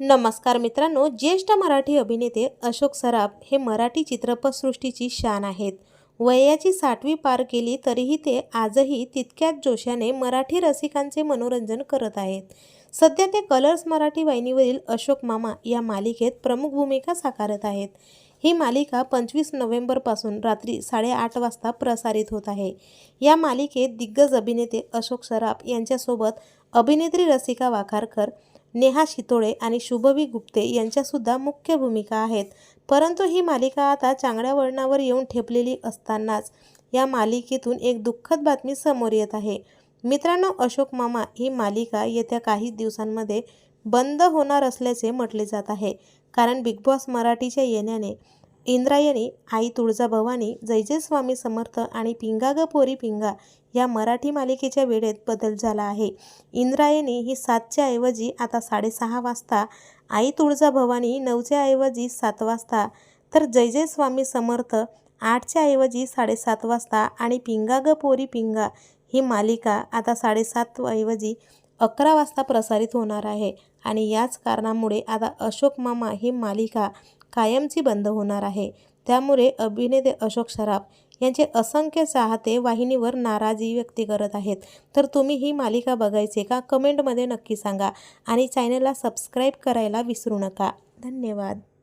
नमस्कार मित्रांनो ज्येष्ठ मराठी अभिनेते अशोक सराफ हे मराठी चित्रपटसृष्टीची शान आहेत. वयाची साठवी पार केली तरीही ते आजही तितक्याच जोशाने मराठी रसिकांचे मनोरंजन करत आहेत. सध्या ते कलर्स मराठी वाहिनीवरील अशोक मामा या मालिकेत प्रमुख भूमिका साकारत आहेत. ही मालिका पंचवीस नोव्हेंबरपासून रात्री साडेआठ वाजता प्रसारित होत आहे. या मालिकेत दिग्गज अभिनेते अशोक सराफ यांच्यासोबत अभिनेत्री रसिका वाखारकर नेहा शितोळे आणि शुभवी गुप्ते यांच्यासुद्धा मुख्य भूमिका आहेत. परंतु ही मालिका आता चांगल्या वळणावर येऊन ठेपलेली असतानाच या मालिकेतून एक दुःखद बातमी समोर येत आहे. मित्रांनो अशोक मामा ही मालिका येत्या काही दिवसांमध्ये बंद होणार असल्याचे म्हटले जात आहे. कारण बिग बॉस मराठीच्या येण्याने इंद्रायणी आई तुळजाभवानी जय जय स्वामी समर्थ आणि पिंगा ग पोरी पिंगा या मराठी मालिकेच्या वेळेत बदल झाला आहे. इंद्रायणी ही सातच्या ऐवजी आता साडेसहा वाजता आई तुळजाभवानी नऊच्या ऐवजी सात वाजता तर जय जय स्वामी समर्थ आठच्या ऐवजी साडेसात वाजता आणि पिंगा ग पोरी पिंगा ही मालिका आता साडेसात ऐवजी अकरा वाजता प्रसारित होणार आहे. आणि याच कारणामुळे आता अशोक मामा ही मालिका कायमची बंद होणार आहे. त्यामुळे अभिनेते अशोक सराफ यांचे असंख्य चाहते वाहिनीवर नाराजी व्यक्त करत आहेत. तर तुम्ही ही मालिका बघायचे का? कमेंटमध्ये नक्की सांगा आणि चॅनलला सबस्क्राईब करायला विसरू नका. धन्यवाद.